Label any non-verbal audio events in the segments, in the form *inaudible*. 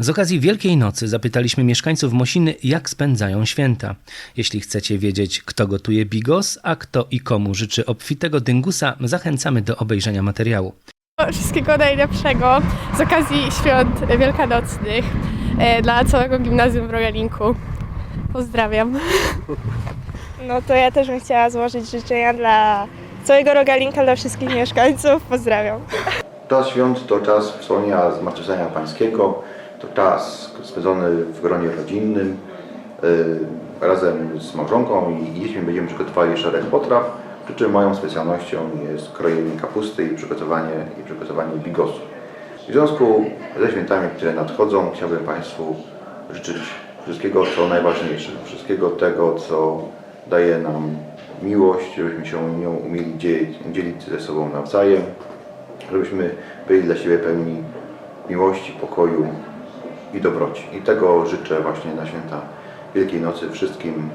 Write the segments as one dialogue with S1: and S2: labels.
S1: Z okazji Wielkiej Nocy zapytaliśmy mieszkańców Mosiny, jak spędzają święta. Jeśli chcecie wiedzieć, kto gotuje bigos, a kto i komu życzy obfitego dyngusa, zachęcamy do obejrzenia materiału.
S2: Wszystkiego najlepszego z okazji świąt wielkanocnych e, dla całego gimnazjum w Rogalinku. Pozdrawiam. *laughs*
S3: No to ja też bym chciała złożyć życzenia dla całego Rogalinka, dla wszystkich mieszkańców. Pozdrawiam.
S4: Czas świąt to czas wspomnienia Zmartwychwstania Pańskiego, to czas spędzony w gronie rodzinnym, y, razem z małżonką i dziećmi będziemy przygotowali szereg potraw, przy czym moją specjalnością jest krojenie kapusty i przygotowanie, i przygotowanie bigosu. W związku ze świętami, które nadchodzą, chciałbym Państwu życzyć wszystkiego, co najważniejsze, wszystkiego tego, co daje nam miłość, żebyśmy się nią umieli dzielić, dzielić ze sobą nawzajem, żebyśmy byli dla siebie pełni miłości, pokoju i dobroci. I tego życzę właśnie na święta Wielkiej Nocy wszystkim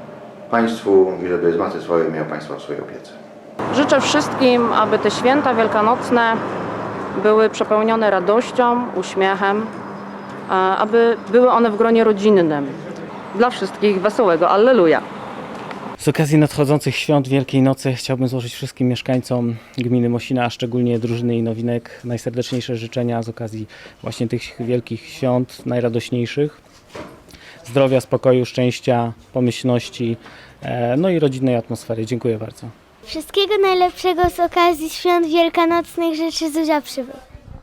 S4: Państwu i żeby Zmartwychwstały miał Państwa w swojej opiece.
S5: Życzę wszystkim, aby te święta wielkanocne były przepełnione radością, uśmiechem, e, aby były one w gronie rodzinnym. Dla wszystkich wesołego Alleluja.
S6: Z okazji nadchodzących świąt Wielkiej Nocy chciałbym złożyć wszystkim mieszkańcom gminy Mosina, a szczególnie drużyny i nowinek najserdeczniejsze życzenia z okazji właśnie tych wielkich świąt, najradośniejszych. Zdrowia, spokoju, szczęścia, pomyślności, e, no i rodzinnej atmosfery. Dziękuję bardzo.
S7: Wszystkiego najlepszego z okazji świąt wielkanocnych życzy Zuzia Przybył.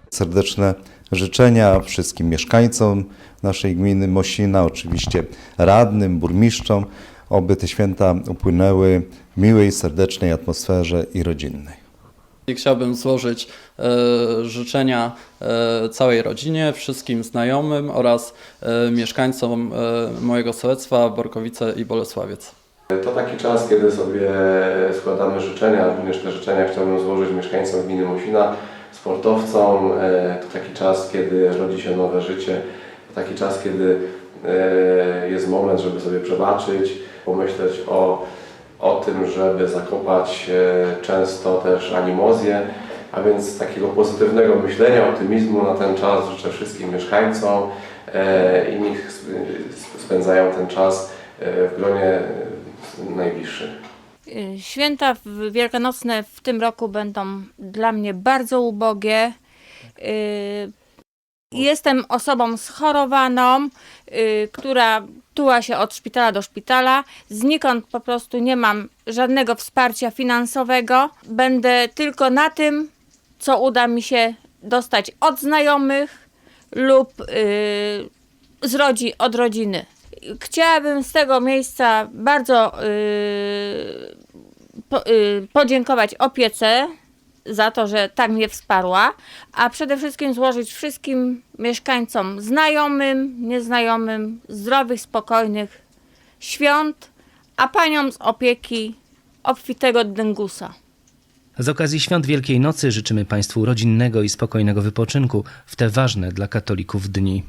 S8: Serdeczne życzenia wszystkim mieszkańcom naszej gminy Mosina, oczywiście radnym, burmistrzom, oby te święta upłynęły w miłej, serdecznej atmosferze i rodzinnej.
S9: I Chciałbym złożyć e, życzenia e, całej rodzinie, wszystkim znajomym oraz e, mieszkańcom e, mojego sołectwa Borkowice i Bolesławiec.
S10: To taki czas, kiedy sobie składamy życzenia, również te życzenia chciałbym złożyć mieszkańcom gminy Musina, sportowcom. To taki czas, kiedy rodzi się nowe życie. To taki czas, kiedy jest moment, żeby sobie przebaczyć, pomyśleć o, o tym, żeby zakopać e, często też animozję, a więc takiego pozytywnego myślenia, optymizmu na ten czas życzę wszystkim mieszkańcom e, i niech sp- spędzają ten czas e, w gronie e, najbliższych.
S11: Święta wielkanocne w tym roku będą dla mnie bardzo ubogie. Jestem osobą schorowaną, y, która tuła się od szpitala do szpitala. Znikąd po prostu nie mam żadnego wsparcia finansowego. Będę tylko na tym, co uda mi się dostać od znajomych lub y, z rodzi, od rodziny. Chciałabym z tego miejsca bardzo y, po, y, podziękować opiece za to, że tak mnie wsparła, a przede wszystkim złożyć wszystkim mieszkańcom znajomym, nieznajomym, zdrowych, spokojnych świąt, a paniom z opieki obfitego dyngusa.
S1: Z okazji świąt Wielkiej Nocy życzymy Państwu rodzinnego i spokojnego wypoczynku w te ważne dla katolików dni.